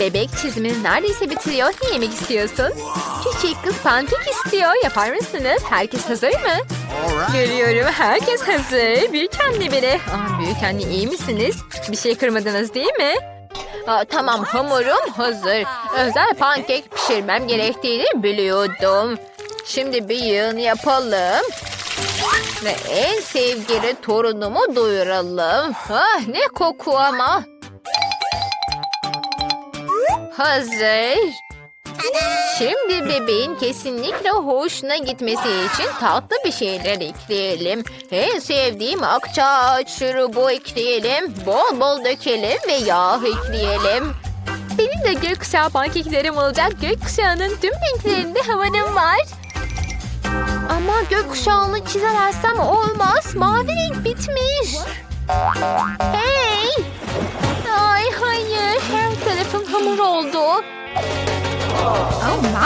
Bebek çizimini neredeyse bitiriyor. Ne yemek istiyorsun? Küçük kız pankek istiyor. Yapar mısınız? Herkes hazır mı? Görüyorum herkes hazır. Büyük anne bile. Aa, büyük anne iyi misiniz? Bir şey kırmadınız değil mi? Aa, tamam hamurum hazır. Özel pankek pişirmem gerektiğini biliyordum. Şimdi bir yığın yapalım. Ve en sevgili torunumu doyuralım. Ah ne koku ama. Hazır. Şimdi bebeğin kesinlikle hoşuna gitmesi için tatlı bir şeyler ekleyelim. En sevdiğim akçaağaç şurubu ekleyelim. Bol bol dökelim ve yağ ekleyelim. Benim de gökkuşağı pankeklerim olacak. Gökkuşağının tüm renklerinde havanım var. Ama gökkuşağını çizemezsem olmaz. Mavi renk bitmiş. Hey! Ay hamur oldu.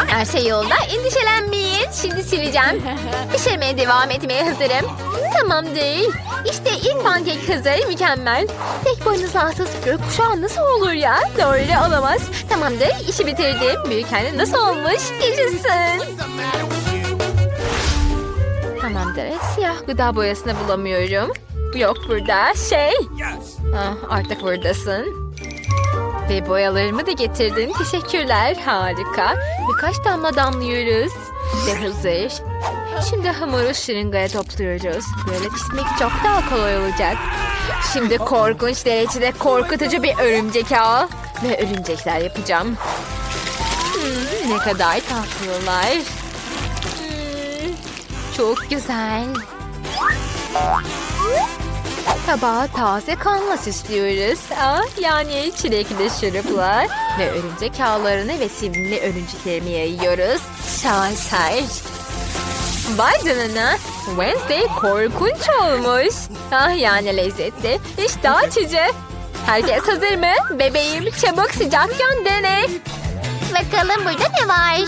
Her şey yolda. Endişelenmeyin. Şimdi sileceğim. Pişirmeye devam etmeye hazırım. Tamamdır. İşte ilk pankek hazır. Mükemmel. Tek boynuzlu asıl gökkuşağı nasıl olur ya? Doğru olamaz. Tamamdır. İşi bitirdim. Büyük anne nasıl olmuş? Yaşasın. Tamamdır. Siyah gıda boyasını bulamıyorum. Yok burada. Şey. Ah, artık buradasın. Ve boyalarımı da getirdin. Teşekkürler. Harika. Birkaç damla damlıyoruz. Ve hazır. Şimdi hamuru şırıngaya topluyoruz. Böyle çizmek çok daha kolay olacak. Şimdi korkunç derecede korkutucu bir örümcek ağı. Ve örümcekler yapacağım. Hmm, ne kadar tatlılar. Hmm, çok güzel. Tabağı taze kanla süslüyoruz. Aa, yani çilekli şurupla ve örümcek ağlarını ve sevimli örümceklerimi yayıyoruz. Şaşar. Vay canına. Wednesday korkunç olmuş. Ah yani lezzetli. İşte açıcı. Herkes hazır mı? Bebeğim çabuk sıcakken dene. Bakalım burada ne var?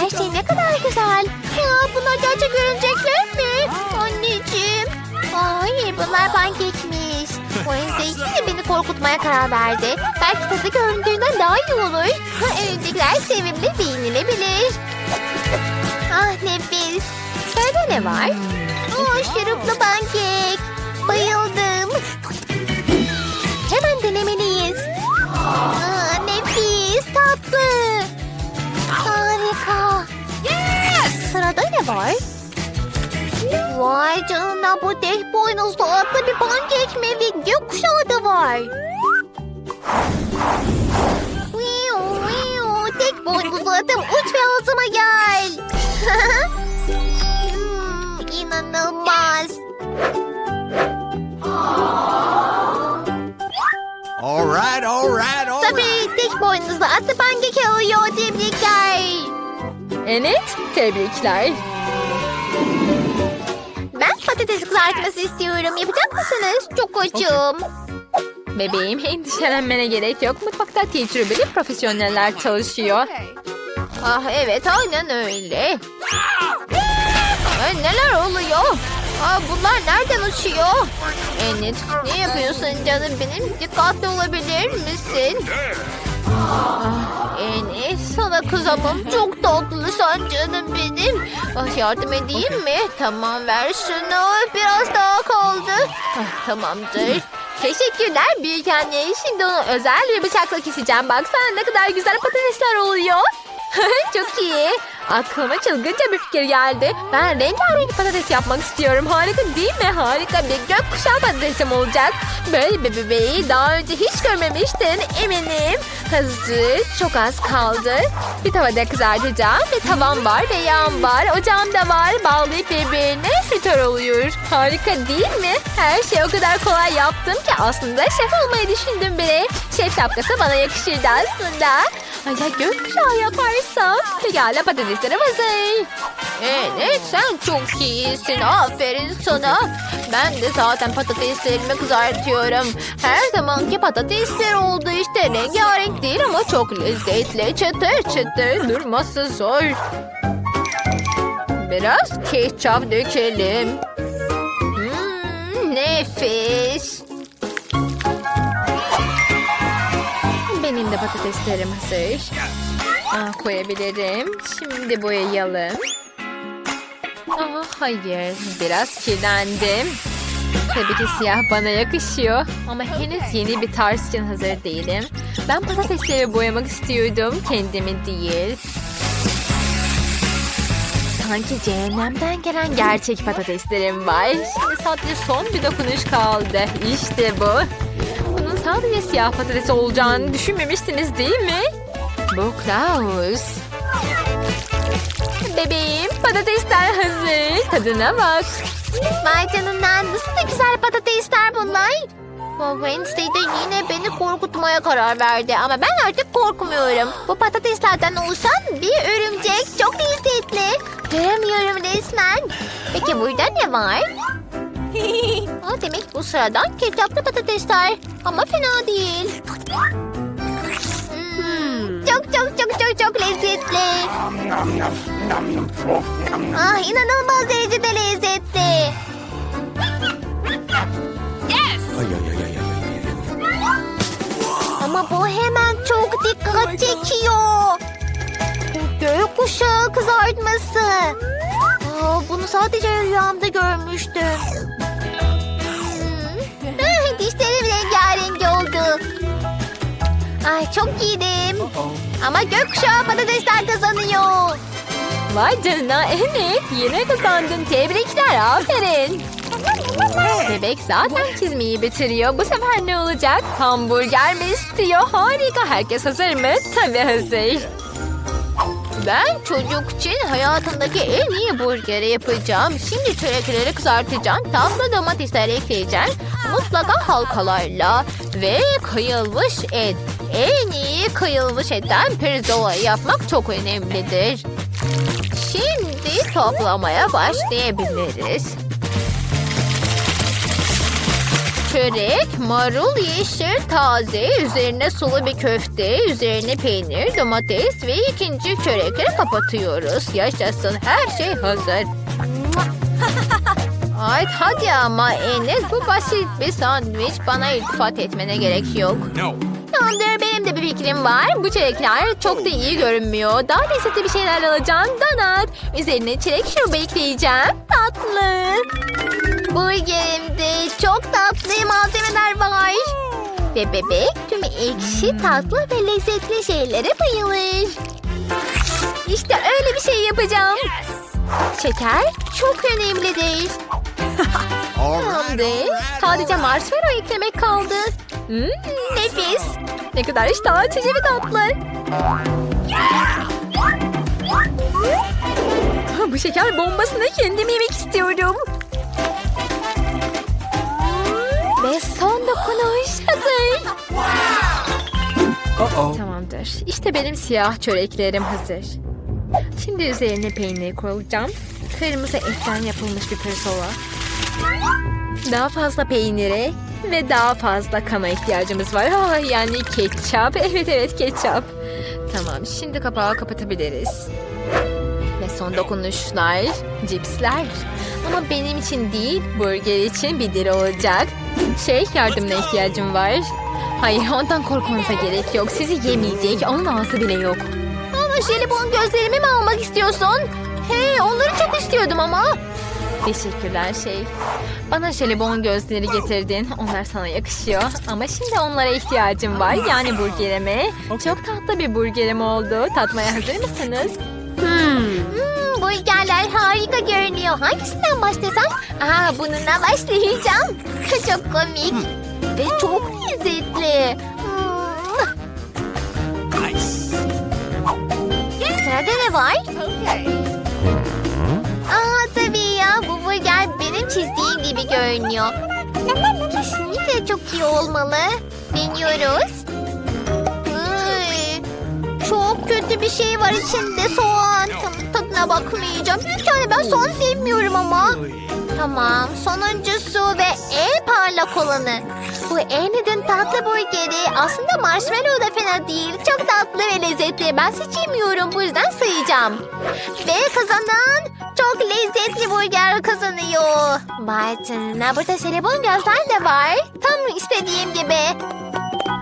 Her şey ne kadar güzel. Ya bunlar gerçek örümcekler mi? Anneciğim. Hayır bunlar pankekmiş. Wednesday yine beni korkutmaya karar verdi. Belki tadı göründüğünden daha iyi olur. Örümcekler sevimli ve yenilebilir. Ah nefis. Sırada ne var? Oh şuruplu pankek. Bayıldım. Hemen denemeliyiz. Aa, nefis, tatlı. Harika. Yes! Sırada ne var? Vay canına bu tek boynuzlu atlı bir pankek mi ve gökkuşağı da var. Viu, viu, tek boynuzlu atım uç ve ağzıma gel. hmm, inanılmaz. All right, all right, all right. Tabii tek boynuzlu atlı pankek alıyor tebrikler. Evet, tebrikler. Patates kızartması istiyorum. Yapacak mısınız? Çok açım. Bebeğim endişelenmene gerek yok. Mutfakta tecrübeli profesyoneller çalışıyor. Ah evet aynen öyle. Ay, neler oluyor? Aa, bunlar nereden uçuyor? Enid ne yapıyorsun canım benim? Dikkatli olabilir misin? Ah, Enid sana kızamam. Çok tatlısın canım benim. Ah, yardım edeyim mi? Tamam ver şunu. Biraz daha kaldı. Ah, tamamdır. Teşekkürler büyük anne. Şimdi onu özel bir bıçakla keseceğim. Baksana ne kadar güzel patatesler oluyor. Çok iyi. Aklıma çılgınca bir fikir geldi. Ben rengarenk patates yapmak istiyorum. Harika değil mi? Harika bir gökkuşağı patatesim olacak. Böyle bir bebeği daha önce hiç görmemiştin eminim. Hazır. Çok az kaldı. Bir tavada kızartacağım. Bir tavam var ve yağım var. Ocağım da var. Bağlayıp birbirine fritör oluyor. Harika değil mi? Her şeyi o kadar kolay yaptım ki aslında şef olmayı düşündüm bile. Şef şapkası bana yakışırdı aslında. Ay ya gökkuşağı yaparsam. Pekala patateslerim hazır. Evet sen çok iyisin. Aferin sana. Ben de zaten patateslerimi kızartıyorum. Her zamanki patatesler oldu işte. Rengarenk değil ama çok lezzetli. Çıtır çıtır durması zor. Biraz ketçap dökelim. Hmm, nefis. Benim de patateslerim hazır. Aa, koyabilirim. Şimdi boyayalım. Aa, hayır. Biraz kirlendim. Tabii ki siyah bana yakışıyor. Ama henüz yeni bir tarz için hazır değilim. Ben patatesleri boyamak istiyordum. Kendimi değil. Sanki cehennemden gelen gerçek patateslerim var. Şimdi sadece son bir dokunuş kaldı. İşte bu. Bunun sadece siyah patates olacağını düşünmemiştiniz değil mi? Bu Klaus. Bebeğim patatesler hazır. Tadına bak. Vay canına nasıl da güzel patatesler bunlar. Bu Wednesday de yine beni korkutmaya karar verdi ama ben artık korkmuyorum. Bu patateslerden oluşan bir örümcek çok lezzetli. Göremiyorum resmen. Peki burada ne var? Aa, demek bu sıradan ketçaplı patatesler. Ama fena değil. Çok çok çok çok çok lezzetli. Ah inanılmaz derecede lezzetli. Ay, ay, ay, ay, ay, ay, ay. Ama bu hemen çok dikkat çekiyor. Bu gökkuşağı kızartması. Aa, bunu sadece rüyamda görmüştüm. Hmm. Dişlerim rengarenk oldu. Ay çok yedim. Ama gökkuşağı patatesler kazanıyor. Vay canına evet yine kazandın. Tebrikler aferin. Bebek zaten çizmeyi bitiriyor. Bu sefer ne olacak? Hamburger mi istiyor? Harika. Herkes hazır mı? Tabii hazır. Ben çocuk için hayatımdaki en iyi burgeri yapacağım. Şimdi çörekleri kızartacağım. Tatlı domatesler ekleyeceğim. Mutlaka halkalarla. Ve kıyılmış et. En iyi kıyılmış etten pirzola yapmak çok önemlidir. Şimdi toplamaya başlayabiliriz. Çörek, marul, yeşil, taze, üzerine sulu bir köfte, üzerine peynir, domates ve ikinci çörekleri kapatıyoruz. Yaşasın her şey hazır. Ay hadi ama Enes bu basit bir sandviç bana iltifat etmene gerek yok. No. Tamamdır benim de bir fikrim var. Bu çilekler çok da iyi görünmüyor. Daha lezzetli bir şeyler alacağım. Donat. Üzerine çilek şurubu ekleyeceğim. Tatlı. Burgerimde çok tatlı malzemeler var. Ve bebek tüm ekşi, tatlı ve lezzetli şeylere bayılır. İşte öyle bir şey yapacağım. Şeker çok önemlidir. Tamamdır. Sadece marshmallow eklemek kaldı. Hmm, nefis. Ne kadar iştah açıcı bir tatlı. Bu şeker bombasını kendim yemek istiyorum. Ve son dokunuş hazır. Tamamdır. İşte benim siyah çöreklerim hazır. Şimdi üzerine peynir koyacağım. Kırmızı etten yapılmış bir pirzola. Daha fazla peynire ve daha fazla kana ihtiyacımız var. Ah, yani ketçap. Evet evet ketçap. Tamam şimdi kapağı kapatabiliriz. Ve son dokunuşlar, cipsler. Ama benim için değil, burger için bir diri olacak. Şey, yardımına ihtiyacım var. Hayır, ondan korkmanıza gerek yok. Sizi yemeyecek, onun ağzı bile yok. Ama jelibon gözlerimi mi almak istiyorsun? Hey onları çok istiyordum ama. Teşekkürler şey. Bana jelibon gözleri getirdin. Onlar sana yakışıyor. Ama şimdi onlara ihtiyacım var. Yani burgerime. Çok tatlı bir burgerim oldu. Tatmaya hazır mısınız? Hmm, burgerler harika görünüyor. Hangisinden başlasam? Aa, bununla başlayacağım. çok komik. Ve çok lezzetli. Hmm. Sırada ne var? Aa görünüyor. Kesinlikle çok iyi olmalı. Deniyoruz. Iy, çok kötü bir şey var içinde soğan. Tadına bakmayacağım. Yani ben soğan sevmiyorum ama. Tamam sonuncusu ve en parlak olanı. Bu Annie'nin tatlı burgeri aslında marshmallow da fena değil. Çok tatlı ve lezzetli. Ben seçemiyorum bu yüzden sayacağım. Ve kazanan çok lezzetli burger kazanıyor. Canına burada jelibon gözler de var. Tam istediğim gibi.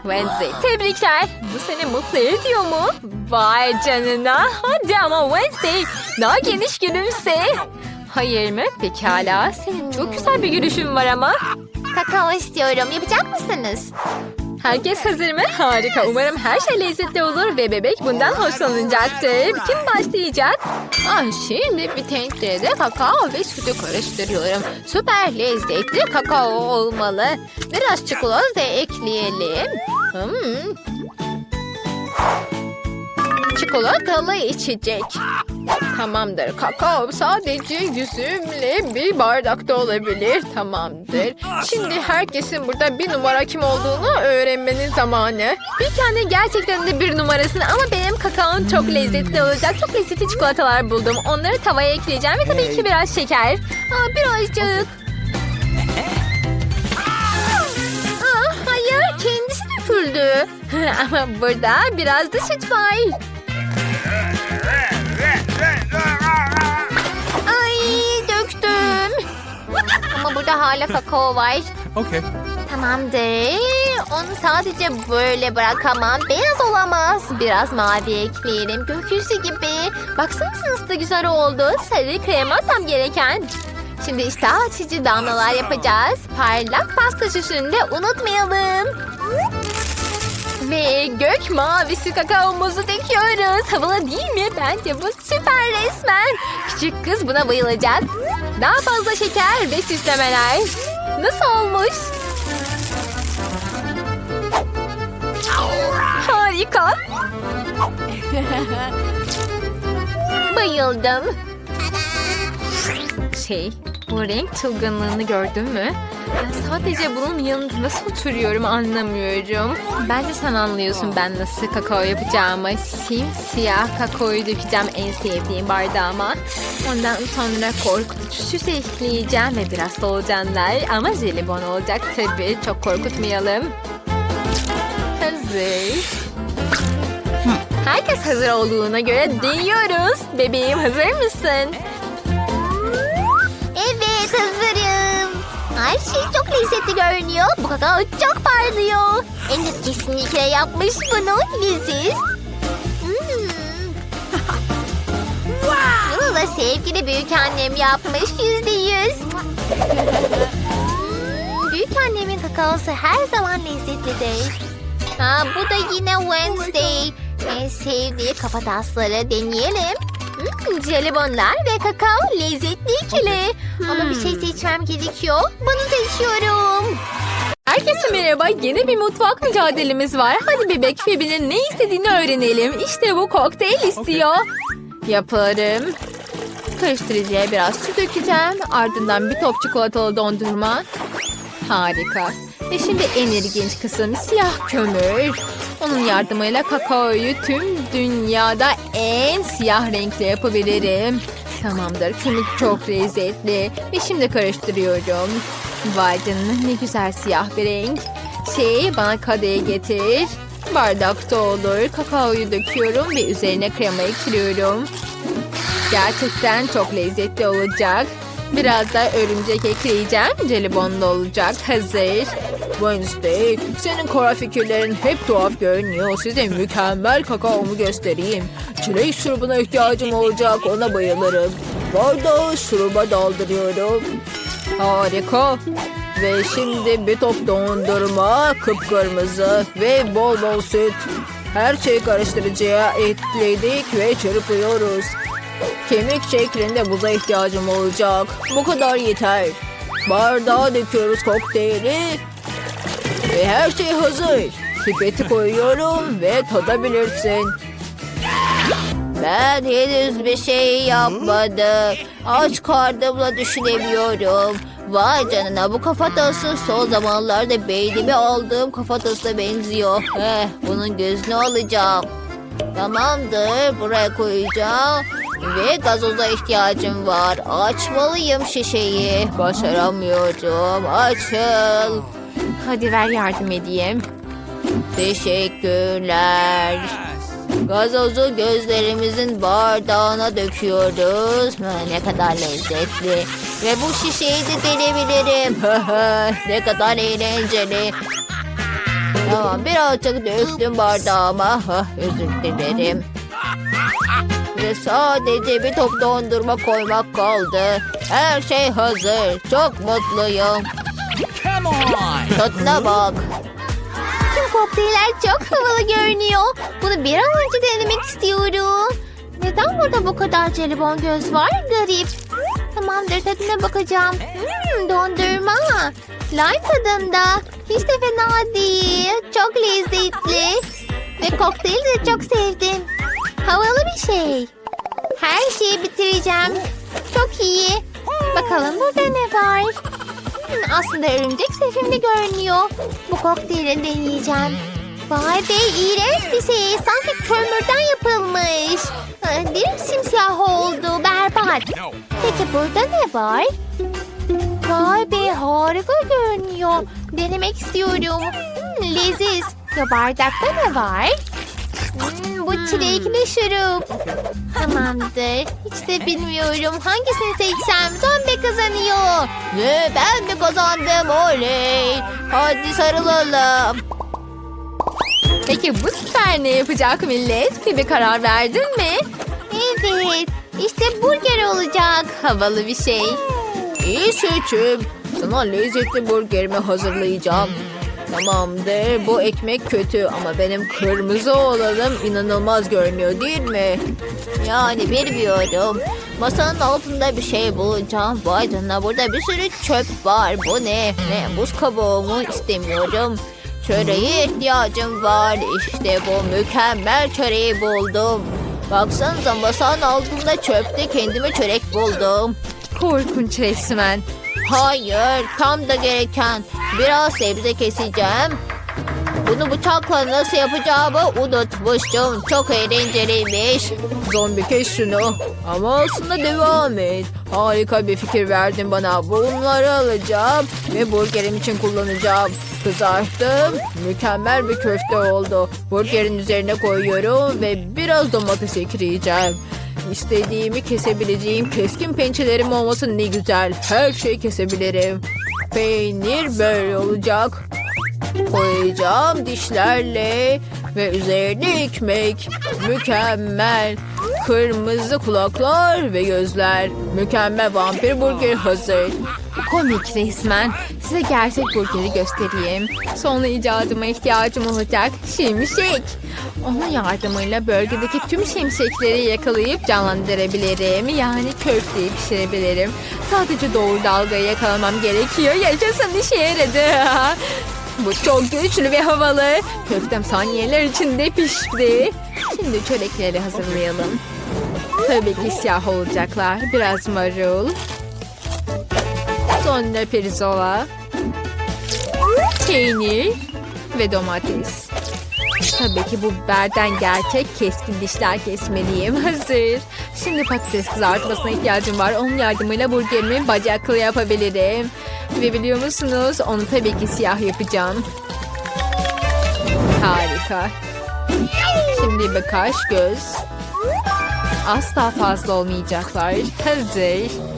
Wednesday tebrikler. Bu seni mutlu ediyor mu? Vay canına. Hadi ama Wednesday daha geniş gülümse. Hayır mı? Pekala. Senin çok güzel bir gülüşün var ama. Kakao istiyorum. Yapacak mısınız? Herkes hazır mı? Harika. Umarım her şey lezzetli olur ve bebek bundan hoşlanacaktır. Kim başlayacak? Ah, şimdi bir tencerede kakao ve sütü karıştırıyorum. Süper lezzetli kakao olmalı. Biraz çikolata ekleyelim. Hmm. Çikolatalı içecek. Tamamdır. Kakao sadece yüzümle bir bardakta olabilir. Tamamdır. Şimdi herkesin burada bir numara kim olduğunu öğrenmenin zamanı. Bir tane gerçekten de bir numarasını ama benim kakaom çok lezzetli olacak. Çok lezzetli çikolatalar buldum. Onları tavaya ekleyeceğim ve tabii ki biraz şeker. Aa, birazcık. Aa, hayır kendisi döküldü. ama burada biraz da süt var. Ama burada hala kakao var. Okay. Tamamdır. Onu sadece böyle bırakamam. Beyaz olamaz. Biraz mavi ekleyelim. Gökyüzü gibi. Baksanıza nasıl da güzel oldu. Sarı krema tam gereken. Şimdi iştah açıcı damlalar yapacağız. Parlak pasta süsünü de unutmayalım. Ve gök mavisi kakaomuzu döküyoruz. Havalı değil mi? Bence bu süper resmen. Küçük kız buna bayılacak. Daha fazla şeker ve süslemeler. Nasıl olmuş? Harika. Bayıldım. Şey, bu renk çılgınlığını gördün mü? Ben sadece bunun yanında nasıl oturuyorum anlamıyorum. Bence sen anlıyorsun ben nasıl kakao yapacağımı. Simsiyah kakaoyu dökeceğim en sevdiğim bardağıma. Ondan sonra korkutucu süs ekleyeceğim ve biraz solucanlar. Ama jelibon olacak tabii. Çok korkutmayalım. Hazır. Herkes hazır olduğuna göre deniyoruz. Bebeğim hazır mısın? Her şey çok lezzetli görünüyor. Bu kakao çok parlıyor. Enid kesinlikle yapmış bunu. Leziz. Hmm. Bunu da sevgili büyük annem yapmış yüzde yüz. Hmm, büyük annemin kakaosu her zaman lezzetlidir. Ha, bu da yine Wednesday. En sevdiği kafatasları deneyelim. Hmm, jelibonlar ve kakao lezzetli ikili. Ama bir şey seçmem gerekiyor. Bunu seçiyorum. Herkese merhaba. Yeni bir mutfak mücadelemiz var. Hadi bebek Phoebe'nin ne istediğini öğrenelim. İşte bu kokteyl istiyor. Yaparım. Karıştırıcıya biraz su dökeceğim. Ardından bir top çikolatalı dondurma. Harika. Ve şimdi en ilginç kısım siyah kömür. Onun yardımıyla kakaoyu tüm dünyada en siyah renkle yapabilirim. Tamamdır. Kömür çok lezzetli. Ve şimdi karıştırıyorum. Vay canına ne güzel siyah bir renk. Şey bana kadeye getir. Bardakta olur. Kakaoyu döküyorum ve üzerine krema ekliyorum. Gerçekten çok lezzetli olacak. Biraz da örümcek ekleyeceğim. Jelibonlu olacak. Hazır. Wednesday, senin kara fikirlerin hep tuhaf görünüyor. Size mükemmel kakaomu göstereyim. Çilek şurubuna ihtiyacım olacak. Ona bayılırım. Bardağı şuruba daldırıyorum. Harika. Ve şimdi bir top dondurma, kıpkırmızı ve bol bol süt. Her şeyi karıştırıcıya ekledik ve çırpıyoruz. Kemik şeklinde buza ihtiyacım olacak. Bu kadar yeter. Bardağa döküyoruz kokteyli. Ve her şey hazır. Pipeti koyuyorum ve tadabilirsin. Ben henüz bir şey yapmadım. Aç karnımla düşünemiyorum. Vay canına bu kafatası son zamanlarda beynime aldığım kafatasına benziyor. Eh, bunun gözünü alacağım. Tamamdır buraya koyacağım. Ve gazoza ihtiyacım var. Açmalıyım şişeyi. Başaramıyorum. Açıl. Hadi ver yardım edeyim. Teşekkürler. Gazozu gözlerimizin bardağına döküyoruz. Ne kadar lezzetli. Ve bu şişeyi de denebilirim. ne kadar eğlenceli. Tamam birazcık döktüm bardağıma. Özür dilerim. Ve sadece bir top dondurma koymak kaldı. Her şey hazır. Çok mutluyum. Come on! Tadına bak. Tüm kokteyller çok havalı görünüyor. Bunu bir an önce denemek istiyorum. Neden burada bu kadar jelibon göz var? Garip. Tamamdır tadına bakacağım. Hmm, dondurma. Lime tadında. Hiç de fena değil. Çok lezzetli. Ve kokteyli de çok sevdim. Havalı bir şey. Her şeyi bitireceğim. Çok iyi. Bakalım burada ne var? Hmm, aslında örümcek sevimli görünüyor. Bu kokteyli deneyeceğim. Vay be iğrenç bir şey. Sanki kömürden yapılmış. Ah, Dilim simsiyah oldu. Berbat. Peki burada ne var? Vay be harika görünüyor. Denemek istiyorum. Hmm, leziz. Ya bardakta ne var? Hmm, bu çilekli şurup. Tamamdır. Hiç de bilmiyorum. Hangisini seçsem zombi kazanıyor. Ne ben mi kazandım oley. Hadi sarılalım. Peki bu sefer ne yapacak millet? Bir karar verdin mi? Evet. İşte burger olacak. Havalı bir şey. İyi seçim. Sana lezzetli burgerimi hazırlayacağım. Tamamdır. Bu ekmek kötü ama benim kırmızı olanım inanılmaz görünüyor değil mi? Yani bilmiyorum. Masanın altında bir şey bulacağım. Vay canına burada bir sürü çöp var. Bu ne? Ne? Buz kabuğu mu? İstemiyorum. Çöreğe ihtiyacım var. İşte bu mükemmel çöreği buldum. Baksanıza masanın altında çöpte kendime çörek buldum. Korkunç resmen. Hayır, tam da gereken. Biraz sebze keseceğim. Bunu bıçakla nasıl yapacağımı unutmuştum. Çok eğlenceliymiş. Zombi kes şunu. Ama aslında devam et. Harika bir fikir verdin bana. Bunları alacağım ve burgerim için kullanacağım. Kızarttım. Mükemmel bir köfte oldu. Burgerin üzerine koyuyorum ve biraz domates ekleyeceğim. İstediğimi kesebileceğim keskin pençelerim olması ne güzel. Her şeyi kesebilirim. Peynir böyle olacak. Koyacağım dişlerle ve üzerine ekmek. Mükemmel. Kırmızı kulaklar ve gözler. Mükemmel vampir burger hazır. Komik resmen. Size gerçek burgeri göstereyim. Sonra icadıma ihtiyacım olacak. Şimşek. Onun yardımıyla bölgedeki tüm şimşekleri yakalayıp canlandırabilirim. Yani köfteyi pişirebilirim. Sadece doğru dalgayı yakalamam gerekiyor. Yaşasın işe yaradı. Bu çok güçlü ve havalı. Köftem saniyeler içinde pişti. Şimdi çörekleri hazırlayalım. Tabii ki siyah olacaklar. Biraz marul. Sonra pirzola. Peynir ve domates. Tabii ki bu biberden gerçek keskin dişler kesmeliyim. Hazır. Şimdi patates kızartmasına ihtiyacım var. Onun yardımıyla burgerimi bacaklı yapabilirim. Ve biliyor musunuz onu tabii ki siyah yapacağım. Harika. Şimdi birkaç göz. Asla fazla olmayacaklar. Hazır.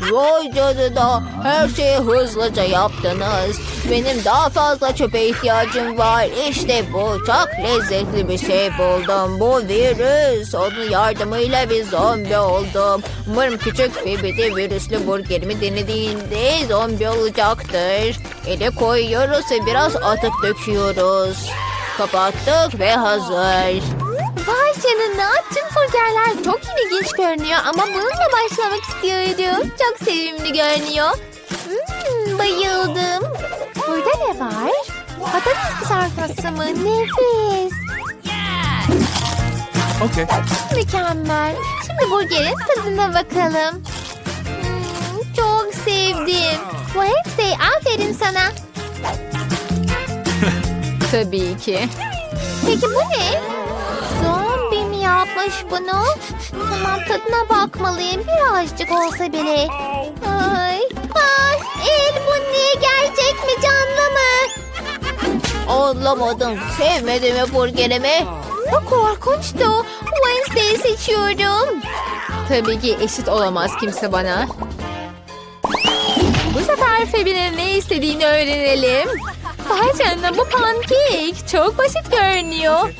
Vay canına her şeyi hızlıca yaptınız. Benim daha fazla çöpe ihtiyacım var. İşte bu çok lezzetli bir şey buldum. Bu virüs. Onun yardımıyla bir zombi oldum. Umarım küçük Phoebe virüslü burgerimi denediğinde zombi olacaktır. Ele koyuyoruz ve biraz atık döküyoruz. Kapattık ve hazır. Vay canına tüm burgerler çok ilginç görünüyor ama bununla başlamak istiyorum. Çok sevimli görünüyor. Hmm, bayıldım. Burada ne var? Patates kızartması mı? Nefis. Okay. Mükemmel. Şimdi burgerin tadına bakalım. Hmm, çok sevdim. Wednesday aferin sana. Tabii ki. Peki bu ne? Yapmış bunu? Tamam tadına bakmalıyım birazcık olsa bile. Ay, ay, el bu ne gerçek mi canlı mı? Anlamadım. Sevmedi mi burgerimi? Bu korkunçtu. Wednesday'i seçiyorum. Tabii ki eşit olamaz kimse bana. Bu sefer Febi'nin ne istediğini öğrenelim. Vay canına bu pankek. Çok basit görünüyor.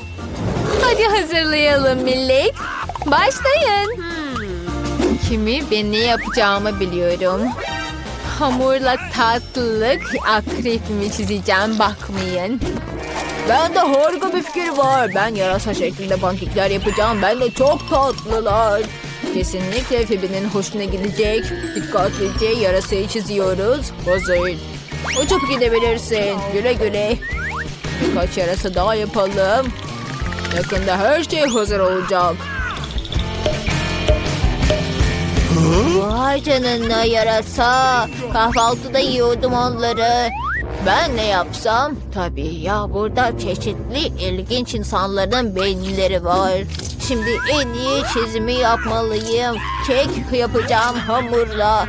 Hadi hazırlayalım millet. Başlayın. Kimi ben ne yapacağımı biliyorum. Hamurla tatlılık akrepimi çizeceğim bakmayın. Bende harika bir fikir var. Ben yarasa şeklinde pankekler yapacağım. Ben de çok tatlılar. Kesinlikle Phoebe'nin hoşuna gidecek. Dikkatlice yarasayı çiziyoruz. Hazır. Uçup gidebilirsin. Güle güle. Birkaç yarasa daha yapalım. Yakında her şey hazır olacak. Vay canına yarasa. Kahvaltıda yiyordum onları. Ben ne yapsam? Tabii ya burada çeşitli ilginç insanların beyinleri var. Şimdi en iyi çizimi yapmalıyım. Kek yapacağım hamurla.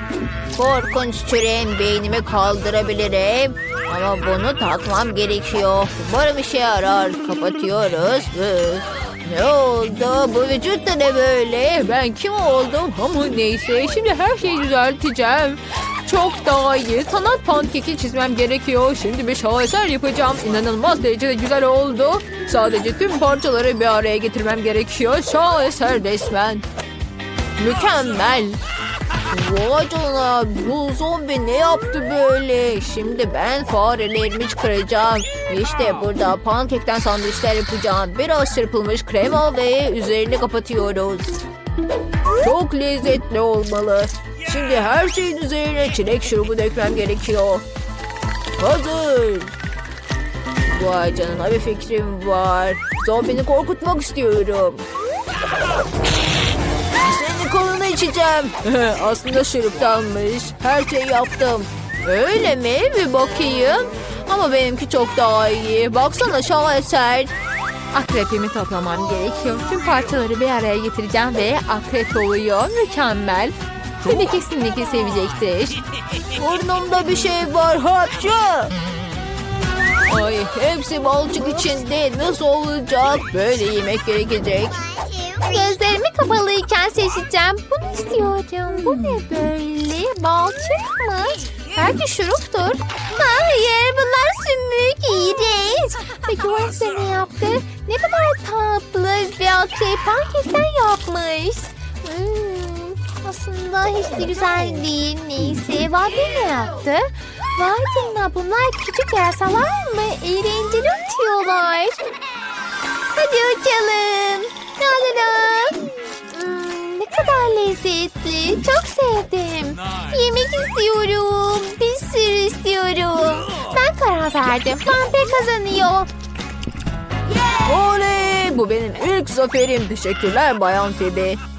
Korkunç çüreğin beynimi kaldırabilirim. Ama bunu takmam gerekiyor. Umarım işe yarar. Kapatıyoruz. Ne oldu? Bu vücut da ne böyle? Ben kim oldum? Ama neyse şimdi her şeyi düzelteceğim. Çok daha iyi. Sanat pankeki çizmem gerekiyor. Şimdi bir şaheser yapacağım. İnanılmaz derecede güzel oldu. Sadece tüm parçaları bir araya getirmem gerekiyor. Şaheser resmen. Mükemmel. Vay canına bu zombi ne yaptı böyle? Şimdi ben farelerimi çıkaracağım. İşte burada pankekten sandviçler yapacağım. Biraz çırpılmış krema ve üzerini kapatıyoruz. Çok lezzetli olmalı. Şimdi her şeyin üzerine çilek şurubu dökmem gerekiyor. Hazır. Vay canına bir fikrim var. Zombini korkutmak istiyorum. Senin kolunu içeceğim. Aslında şuruptanmış. Her şeyi yaptım. Öyle mi? Bir bakayım. Ama benimki çok daha iyi. Baksana şaheser. Akrepimi toplamam gerekiyor. Tüm parçaları bir araya getireceğim ve akrep oluyor. Mükemmel. Seni kesinlikle sevecektir. Burnumda bir şey var. Hapşu. Ay hepsi balçık içinde. Nasıl olacak? Böyle yemek gerekecek. Gözlerimi kapalıyken seçeceğim. Bunu istiyordum. Bu ne böyle? Balçık mı? Belki şuruptur. Hayır bunlar sümük. İğrenç. Peki Wednesday ne yaptı? Ne kadar tatlı bir akrep pankekten yapmış. Hmm, aslında hiç de güzel değil. Neyse. Vade ne yaptı? Canına bunlar küçük yarasalar mı? Eğlenceli uçuyorlar. Hadi uçalım. La la la. Hmm, ne kadar lezzetli. Çok sevdim. Yemek istiyorum. Bir sürü istiyorum. Ben karar verdim. Vampir kazanıyor. Oley! Bu benim ilk zaferim. Teşekkürler Bayan Phoebe.